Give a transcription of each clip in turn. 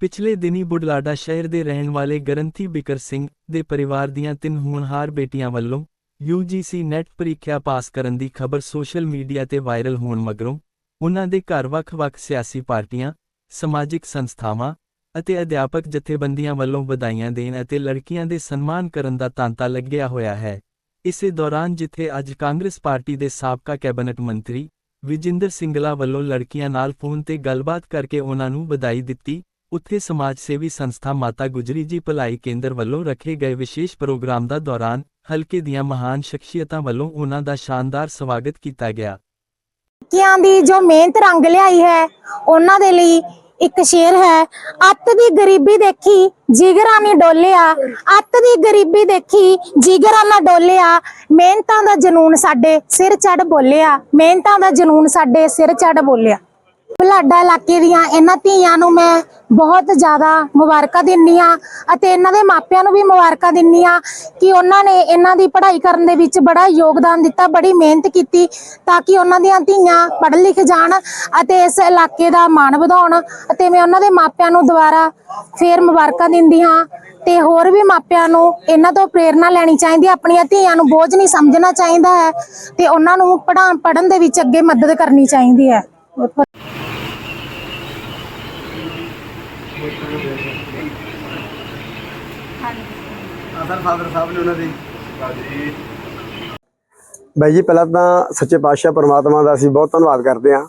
ਪਿਛਲੇ ਦਿਨੀ ਬੁਢਲਾਡਾ ਸ਼ਹਿਰ ਦੇ ਰਹਿਣ ਵਾਲੇ ਗਰੰਥੀ ਬਿਕਰ ਸਿੰਘ ਦੇ ਪਰਿਵਾਰ ਦੀਆਂ ਤਿੰਨ ਹੋਣਹਾਰ ਬੇਟੀਆਂ ਵੱਲੋਂ UGC ਨੈਟ ਪ੍ਰੀਖਿਆ ਪਾਸ ਕਰਨ ਦੀ ਖਬਰ ਸੋਸ਼ਲ ਮੀਡੀਆ ਤੇ ਵਾਇਰਲ ਹੋਣ ਮਗਰੋਂ ਉਹਨਾਂ ਦੇ ਘਰ ਵੱਖ-ਵੱਖ ਸਿਆਸੀ ਪਾਰਟੀਆਂ, ਸਮਾਜਿਕ ਸੰਸਥਾਵਾਂ ਅਤੇ ਅਧਿਆਪਕ ਜਥੇਬੰਦੀਆਂ ਵੱਲੋਂ ਵਧਾਈਆਂ ਦੇਣ ਅਤੇ ਲੜਕੀਆਂ ਦੇ ਸਨਮਾਨ ਕਰਨ ਦਾ ਤਾਂਤਾ ਲੱਗਿਆ ਹੋਇਆ ਹੈ। ਇਸੇ ਦੌਰਾਨ ਜਿੱਥੇ ਅੱਜ ਕਾਂਗਰਸ ਪਾਰਟੀ ਦੇ ਸਾਬਕਾ ਕੈਬਨਿਟ ਮੰਤਰੀ ਵਿਜਿੰਦਰ ਸਿੰਗਲਾ ਵੱਲੋਂ ਲੜਕੀਆਂ ਨਾਲ ਫੋਨ ਤੇ ਗੱਲਬਾਤ ਕਰਕੇ ਉਹਨਾਂ ਨੂੰ ਵਧਾਈ ਦਿੱਤੀ ਉੱਥੇ ਸਮਾਜ ਸੇਵੀ ਸੰਸਥਾ ਮਾਤਾ ਗੁਜਰੀ ਜੀ ਭਲਾਈ ਕੇਂਦਰ ਵੱਲੋਂ ਰੱਖੇ ਗਏ ਵਿਸ਼ੇਸ਼ ਪ੍ਰੋਗਰਾਮ ਦਾ ਦੌਰਾਨ ਹਲਕੇ ਦੀਆਂ ਮਹਾਨ ਸ਼ਖਸੀਅਤਾਂ ਵੱਲੋਂ ਉਹਨਾਂ ਦਾ ਸ਼ਾਨਦਾਰ ਸਵਾਗਤ ਕੀਤਾ ਗਿਆ। ਲੜਕੀਆਂ ਦੀ ਜੋ ਮਿਹਨਤ ਰੰਗ ਲਿਆਈ ਹੈ, ਉਹਨਾਂ ਦੇ ਲਈ ਇੱਕ ਸ਼ੇਰ ਹੈ, ਅੱਤ ਦੀ ਗਰੀਬੀ ਦੇਖੀ ਜਿਗਰਾਂ ਨੇ ਡੋਲਿਆ। ਅੱਤ ਦੀ ਗਰੀਬੀ ਦੇਖੀ ਜਿਗਰਾਂ ਨਾਲ ਡੋਲਿਆ। ਮਿਹਨਤਾਂ ਦਾ ਜਨੂਨ ਸਾਡੇ ਸਿਰ ਚੜ ਬੋਲਿਆ, ਮਿਹਨਤਾਂ ਦਾ ਜਨੂਨ ਸਾਡੇ ਸਿਰ ਚੜ ਬੋਲਿਆ। ਭਲਾਡਾ ਇਲਾਕੇ ਦੀਆਂ ਇਹਨਾਂ ਧੀਆਂ ਨੂੰ ਮੈਂ ਬਹੁਤ ਜ਼ਿਆਦਾ ਮੁਬਾਰਕਾਂ ਦਿੰਨੀ ਆ ਅਤੇ ਇਹਨਾਂ ਦੇ ਮਾਪਿਆਂ ਨੂੰ ਵੀ ਮੁਬਾਰਕਾਂ ਦਿੰਨੀ ਆ ਕਿ ਉਹਨਾਂ ਨੇ ਇਹਨਾਂ ਦੀ ਪੜ੍ਹਾਈ ਕਰਨ ਦੇ ਵਿੱਚ ਬੜਾ ਯੋਗਦਾਨ ਦਿੱਤਾ, ਬੜੀ ਮਿਹਨਤ ਕੀਤੀ ਤਾਂ ਕਿ ਉਹਨਾਂ ਦੀਆਂ ਧੀਆਂ ਪੜ੍ਹ ਲਿਖ ਜਾਣ ਅਤੇ ਇਸ ਇਲਾਕੇ ਦਾ ਮਾਣ ਵਧਾਉਣ ਅਤੇ ਮੈਂ ਉਹਨਾਂ ਦੇ ਮਾਪਿਆਂ ਨੂੰ ਦੁਬਾਰਾ ਫੇਰ ਮੁਬਾਰਕਾਂ ਦਿੰਦੀ ਹਾਂ ਤੇ ਹੋਰ ਵੀ ਮਾਪਿਆਂ ਨੂੰ ਇਹਨਾਂ ਤੋਂ ਪ੍ਰੇਰਣਾ ਲੈਣੀ ਚਾਹੀਦੀ ਹੈ, ਆਪਣੀਆਂ ਧੀਆਂ ਨੂੰ ਬੋਝ ਨਹੀਂ ਸਮਝਣਾ ਚਾਹੀਦਾ ਹੈ ਤੇ ਉਹਨਾਂ ਨੂੰ ਪੜ੍ਹਾ, ਪੜ੍ਹਨ ਦੇ ਵਿੱਚ ਅੱਗੇ ਮਦਦ ਕਰਨੀ ਚਾਹੀਦੀ ਹੈ। ਸਰ ਫਾਦਰ ਸਾਹਿਬ ਨੇ ਉਹਨਾਂ ਦੇ ਬਾਈ ਜੀ, ਪਹਿਲਾਂ ਤਾਂ ਸੱਚੇ ਪਾਤਸ਼ਾਹ ਪਰਮਾਤਮਾ ਦਾ ਅਸੀਂ ਬਹੁਤ ਧੰਨਵਾਦ ਕਰਦੇ ਹਾਂ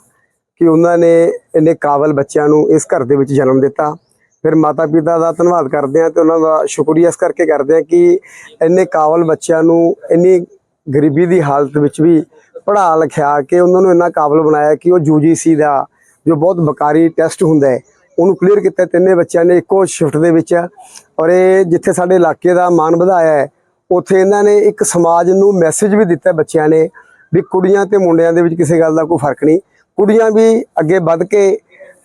ਕਿ ਉਹਨਾਂ ਨੇ ਇੰਨੇ ਕਾਬਲ ਬੱਚਿਆਂ ਨੂੰ ਇਸ ਘਰ ਦੇ ਵਿੱਚ ਜਨਮ ਦਿੱਤਾ। ਫਿਰ ਮਾਤਾ ਪਿਤਾ ਦਾ ਧੰਨਵਾਦ ਕਰਦੇ ਹਾਂ ਤੇ ਉਹਨਾਂ ਦਾ ਸ਼ੁਕਰੀਆ ਇਸ ਕਰਕੇ ਕਰਦੇ ਹਾਂ ਕਿ ਇੰਨੇ ਕਾਬਲ ਬੱਚਿਆਂ ਨੂੰ ਇੰਨੀ ਗਰੀਬੀ ਦੀ ਹਾਲਤ ਵਿੱਚ ਵੀ ਪੜ੍ਹਾ ਲਿਖਿਆ ਕੇ ਉਹਨਾਂ ਨੂੰ ਇੰਨਾ ਕਾਬਲ ਬਣਾਇਆ ਕਿ ਉਹ UGC ਦਾ ਜੋ ਬਹੁਤ ਬਕਾਰੀ ਟੈਸਟ ਹੁੰਦਾ ਹੈ ਉਹਨੂੰ ਕਲੀਅਰ ਕੀਤਾ, ਤਿੰਨੇ ਬੱਚਿਆਂ ਨੇ ਇੱਕੋ ਸ਼ਿਫਟ ਦੇ ਵਿੱਚ ਔਰ ਇਹ ਜਿੱਥੇ ਸਾਡੇ ਇਲਾਕੇ ਦਾ ਮਾਣ ਵਧਾਇਆ ਹੈ, ਉੱਥੇ ਇਹਨਾਂ ਨੇ ਇੱਕ ਸਮਾਜ ਨੂੰ ਮੈਸੇਜ ਵੀ ਦਿੱਤਾ ਬੱਚਿਆਂ ਨੇ ਵੀ ਕੁੜੀਆਂ ਤੇ ਮੁੰਡਿਆਂ ਦੇ ਵਿੱਚ ਕਿਸੇ ਗੱਲ ਦਾ ਕੋਈ ਫ਼ਰਕ ਨਹੀਂ। ਕੁੜੀਆਂ ਵੀ ਅੱਗੇ ਵੱਧ ਕੇ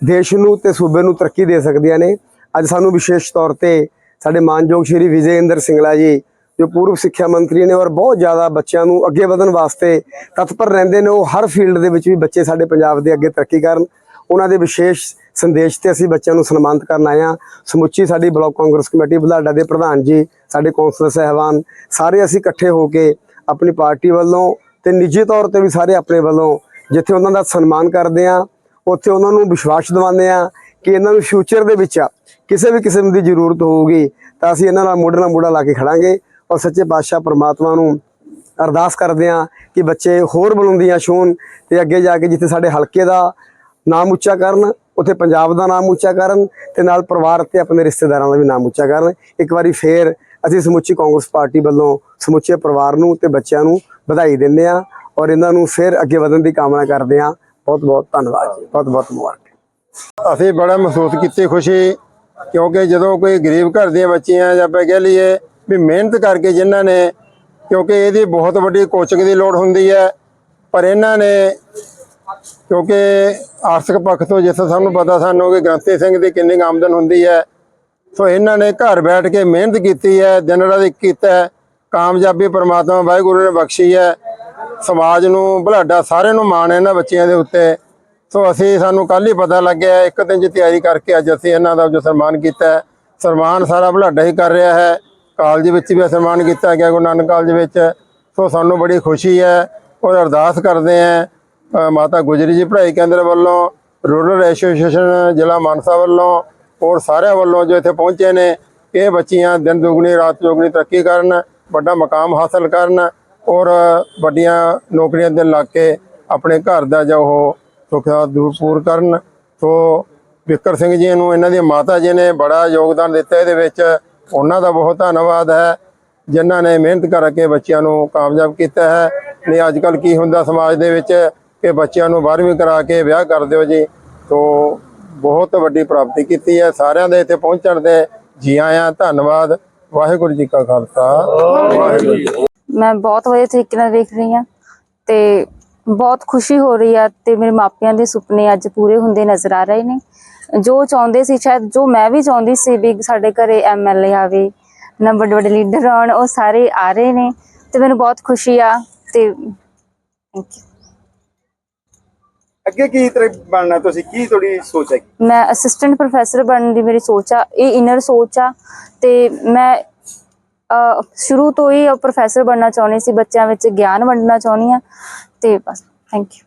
ਦੇਸ਼ ਨੂੰ ਤੇ ਸੂਬੇ ਨੂੰ ਤਰੱਕੀ ਦੇ ਸਕਦੀਆਂ ਨੇ। ਅੱਜ ਸਾਨੂੰ ਵਿਸ਼ੇਸ਼ ਤੌਰ ਤੇ ਸਾਡੇ ਮਾਨਯੋਗ ਸ਼੍ਰੀ ਵਿਜੇ ਇੰਦਰ ਸਿੰਗਲਾ ਜੀ, ਜੋ ਪੂਰਵ ਸਿੱਖਿਆ ਮੰਤਰੀ ਨੇ ਔਰ ਬਹੁਤ ਜ਼ਿਆਦਾ ਬੱਚਿਆਂ ਨੂੰ ਅੱਗੇ ਵਧਣ ਵਾਸਤੇ ਤਤਪਰ ਰਹਿੰਦੇ ਨੇ, ਉਹ ਹਰ ਫੀਲਡ ਦੇ ਵਿੱਚ ਵੀ ਬੱਚੇ ਸਾਡੇ ਪੰਜਾਬ ਦੇ ਅੱਗੇ ਤਰੱਕੀ ਕਰਨ। ਉਹਨਾਂ ਦੇ ਵਿਸ਼ੇਸ਼ ਸੰਦੇਸ਼ ਤੇ ਅਸੀਂ ਬੱਚਿਆਂ ਨੂੰ ਸਨਮਾਨਿਤ ਕਰਨ ਆਏ ਹਾਂ। ਸਮੁੱਚੀ ਸਾਡੀ ਬਲਾਕ ਕਾਂਗਰਸ ਕਮੇਟੀ, ਬੁਲਾਡਾ ਦੇ ਪ੍ਰਧਾਨ ਜੀ, ਸਾਡੇ ਕੌਂਸਲਰ ਸਹਿਬਾਨ, ਸਾਰੇ ਅਸੀਂ ਇਕੱਠੇ ਹੋ ਕੇ ਆਪਣੀ ਪਾਰਟੀ ਵੱਲੋਂ ਤੇ ਨਿੱਜੀ ਤੌਰ ਤੇ ਵੀ ਸਾਰੇ ਆਪਣੇ ਵੱਲੋਂ ਜਿੱਥੇ ਉਹਨਾਂ ਦਾ ਸਨਮਾਨ ਕਰਦੇ ਆ ਉੱਥੇ ਉਹਨਾਂ ਨੂੰ ਵਿਸ਼ਵਾਸ ਦਿਵਾਉਂਦੇ ਆ ਕਿ ਇਹਨਾਂ ਨੂੰ ਫਿਊਚਰ ਦੇ ਵਿੱਚ ਕਿਸੇ ਵੀ ਕਿਸਮ ਦੀ ਜ਼ਰੂਰਤ ਹੋਊਗੀ ਤਾਂ ਅਸੀਂ ਇਹਨਾਂ ਨਾਲ ਮੋਢੇ ਨਾਲ ਮੋਢਾ ਲਾ ਕੇ ਖੜਾਂਗੇ ਔਰ ਸੱਚੇ ਪਾਤਸ਼ਾਹ ਪ੍ਰਮਾਤਮਾ ਨੂੰ ਅਰਦਾਸ ਕਰਦੇ ਆ ਕਿ ਬੱਚੇ ਹੋਰ ਬੁਲੰਦੀਆਂ ਛੂਹਣ ਤੇ ਅੱਗੇ ਜਾ ਕੇ ਜਿੱਥੇ ਸਾਡੇ ਹਲਕੇ ਦਾ ਨਾਮ ਉੱਚਾ ਕਰਨ, ਉੱਥੇ ਪੰਜਾਬ ਦਾ ਨਾਮ ਉੱਚਾ ਕਰਨ ਤੇ ਨਾਲ ਪਰਿਵਾਰ ਤੇ ਆਪਣੇ ਰਿਸ਼ਤੇਦਾਰਾਂ ਦਾ ਵੀ ਨਾਮ ਉੱਚਾ ਕਰਨ। ਇੱਕ ਵਾਰੀ ਫੇਰ ਅਸੀਂ ਸਮੁੱਚੀ ਕਾਂਗਰਸ ਪਾਰਟੀ ਵੱਲੋਂ ਸਮੁੱਚੇ ਪਰਿਵਾਰ ਨੂੰ ਤੇ ਬੱਚਿਆਂ ਨੂੰ ਵਧਾਈ ਦਿੰਦੇ ਆ ਔਰ ਇਹਨਾਂ ਨੂੰ ਫੇਰ ਅੱਗੇ ਵਧਣ ਦੀ ਕਾਮਨਾ ਕਰਦੇ ਆ ਬਹੁਤ ਬਹੁਤ ਧੰਨਵਾਦ ਜੀ। ਬਹੁਤ ਬਹੁਤ ਮੁਬਾਰਕ। ਅਸੀਂ ਬੜਾ ਮਹਿਸੂਸ ਕੀਤੀ ਖੁਸ਼ੀ, ਕਿਉਂਕਿ ਜਦੋਂ ਕੋਈ ਗਰੀਬ ਘਰ ਦੀਆਂ ਬੱਚੀਆਂ ਜਾਂ ਆਪਾਂ ਕਹਿ ਲਈਏ ਵੀ ਮਿਹਨਤ ਕਰਕੇ ਜਿਨ੍ਹਾਂ ਨੇ, ਕਿਉਂਕਿ ਇਹਦੀ ਬਹੁਤ ਵੱਡੀ ਕੋਚਿੰਗ ਦੀ ਲੋੜ ਹੁੰਦੀ ਹੈ, ਪਰ ਇਹਨਾਂ ਨੇ ਕਿਉਂਕਿ ਆਰਥਿਕ ਪੱਖ ਤੋਂ ਜਿਸ ਸਾਨੂੰ ਪਤਾ ਸਾਨੂੰ ਕਿ ਗ੍ਰੰਥੀ ਸਿੰਘ ਦੀ ਕਿੰਨੀ ਕੁ ਆਮਦਨ ਹੁੰਦੀ ਹੈ, ਸੋ ਇਹਨਾਂ ਨੇ ਘਰ ਬੈਠ ਕੇ ਮਿਹਨਤ ਕੀਤੀ ਹੈ, ਦਿਨ ਰਾਤ ਇੱਕ ਕੀਤਾ ਕਾਮਯਾਬੀ ਪਰਮਾਤਮਾ ਵਾਹਿਗੁਰੂ ਨੇ ਬਖਸ਼ੀ ਹੈ, ਸਮਾਜ ਨੂੰ ਭਲਾਡਾ ਸਾਰਿਆਂ ਨੂੰ ਮਾਣ ਇਹਨਾਂ ਬੱਚਿਆਂ ਦੇ ਉੱਤੇ। ਸੋ ਅਸੀਂ, ਸਾਨੂੰ ਕੱਲ ਹੀ ਪਤਾ ਲੱਗਿਆ ਇੱਕ ਦਿਨ ਦੀ ਤਿਆਰੀ ਕਰਕੇ ਅੱਜ ਅਸੀਂ ਇਹਨਾਂ ਦਾ ਜੋ ਸਨਮਾਨ ਕੀਤਾ ਸਨਮਾਨ ਸਾਰਾ ਭਲਾਡਾ ਹੀ ਕਰ ਰਿਹਾ ਹੈ। ਕਾਲਜ ਵਿੱਚ ਵੀ ਸਨਮਾਨ ਕੀਤਾ ਗਿਆ ਗੁਰੂ ਨਾਨਕ ਕਾਲਜ ਵਿੱਚ। ਸੋ ਸਾਨੂੰ ਬੜੀ ਖੁਸ਼ੀ ਹੈ, ਔਰ ਅਰਦਾਸ ਕਰਦੇ ਹਾਂ ਮਾਤਾ ਗੁਜਰੀ ਜੀ ਪੜ੍ਹਾਈ ਕੇਂਦਰ ਵੱਲੋਂ, ਰੂਰਲ ਐਸੋਸੀਏਸ਼ਨ ਜ਼ਿਲ੍ਹਾ ਮਾਨਸਾ ਵੱਲੋਂ ਔਰ ਸਾਰਿਆਂ ਵੱਲੋਂ ਜੋ ਇੱਥੇ ਪਹੁੰਚੇ ਨੇ, ਇਹ ਬੱਚੀਆਂ ਦਿਨ ਦੁਗਣੀ, ਰਾਤ ਚੌਗਣੀ ਤਰੱਕੀ ਕਰਨ, ਵੱਡਾ ਮਕਾਮ ਹਾਸਲ ਕਰਨ ਔਰ ਵੱਡੀਆਂ ਨੌਕਰੀਆਂ ਦੇ ਲੱਗ ਕੇ ਆਪਣੇ ਘਰ ਦਾ ਜੋ ਉਹ ਸੁੱਖ ਦੂਰ ਪੂਰ ਕਰਨ। ਸੋ ਵਿਕਰ ਸਿੰਘ ਜੀ ਨੂੰ ਇਹਨਾਂ ਦੀ ਮਾਤਾ ਜੀ ਨੇ ਬੜਾ ਯੋਗਦਾਨ ਦਿੱਤਾ। ਇਹਦੇ ਵਿੱਚ ਉਹਨਾਂ ਦਾ ਬਹੁਤ ਧੰਨਵਾਦ ਹੈ, ਜਿਨ੍ਹਾਂ ਨੇ ਮਿਹਨਤ ਕਰਕੇ ਬੱਚਿਆਂ ਨੂੰ ਕਾਮਯਾਬ ਕੀਤਾ ਹੈ। ਨਹੀਂ, ਅੱਜ ਕੱਲ ਕੀ ਹੁੰਦਾ ਸਮਾਜ ਦੇ ਵਿੱਚ ਕਿ ਬੱਚਿਆਂ ਨੂੰ 12ਵੀਂ ਕਰਾ ਕੇ ਵਿਆਹ ਕਰ ਦਿਓ ਜੀ। ਤੋਂ ਬਹੁਤ ਵੱਡੀ ਪ੍ਰਾਪਤੀ ਕੀਤੀ ਹੈ। ਸਾਰਿਆਂ ਦੇ ਇੱਥੇ ਪਹੁੰਚਣ ਦੇ ਜੀ ਆਇਆਂ ਧੰਨਵਾਦ। ਵਾਹਿਗੁਰੂ ਜੀ ਕਾ ਖਾਲਸਾ। ਵਾਹਿਗੁਰੂ ਜੀ ਮੈਂ ਬਹੁਤ ਵਧੀਆ ਤਰੀਕੇ ਨਾਲ ਵੇਖ ਰਹੀ ਹਾਂ ਤੇ ਬਹੁਤ ਖੁਸ਼ੀ ਹੋ ਰਹੀ ਆ ਤੇ ਮੇਰੇ ਮਾਪਿਆਂ ਦੇ ਸੁਪਨੇ ਅੱਜ ਪੂਰੇ ਹੁੰਦੇ ਨਜ਼ਰ ਆ ਰਹੇ ਨੇ। ਜੋ ਚਾਹੁੰਦੇ ਸੀ, ਸ਼ਾਇਦ ਜੋ ਮੈਂ ਵੀ ਚਾਹੁੰਦੀ ਸੀ ਵੀ ਸਾਡੇ ਘਰੇ ਐਮਐਲਏ ਆਵੇ ਨਾ ਵੱਡੇ ਵੱਡੇ ਲੀਡਰ ਆਉਣ, ਉਹ ਸਾਰੇ ਆ ਰਹੇ ਨੇ ਤੇ ਮੈਨੂੰ ਬਹੁਤ ਖੁਸ਼ੀ ਆ ਤੇ ਥੈਂਕ ਯੂ ਅੱਗੇ ਕੀ ਤਰ੍ਹਾਂ ਬਣਨਾ, ਤੁਸੀਂ ਕੀ ਤੁਹਾਡੀ ਸੋਚ ਹੈ ਮੈਂ ਅਸਿਸਟੈਂਟ ਪ੍ਰੋਫੈਸਰ ਬਣਨ ਦੀ ਮੇਰੀ ਸੋਚ ਆ, ਇਹ ਇਨਰ ਸੋਚ ਆ, ਤੇ ਮੈਂ ਸ਼ੁਰੂ ਤੋਂ ਹੀ ਪ੍ਰੋਫੈਸਰ ਬਣਨਾ ਚਾਹੁੰਦੀ ਸੀ, ਬੱਚਿਆਂ ਵਿੱਚ ਗਿਆਨ ਵੰਡਣਾ ਚਾਹੁੰਦੀ ਆ, ਤੇ ਬਸ ਥੈਂਕ ਯੂ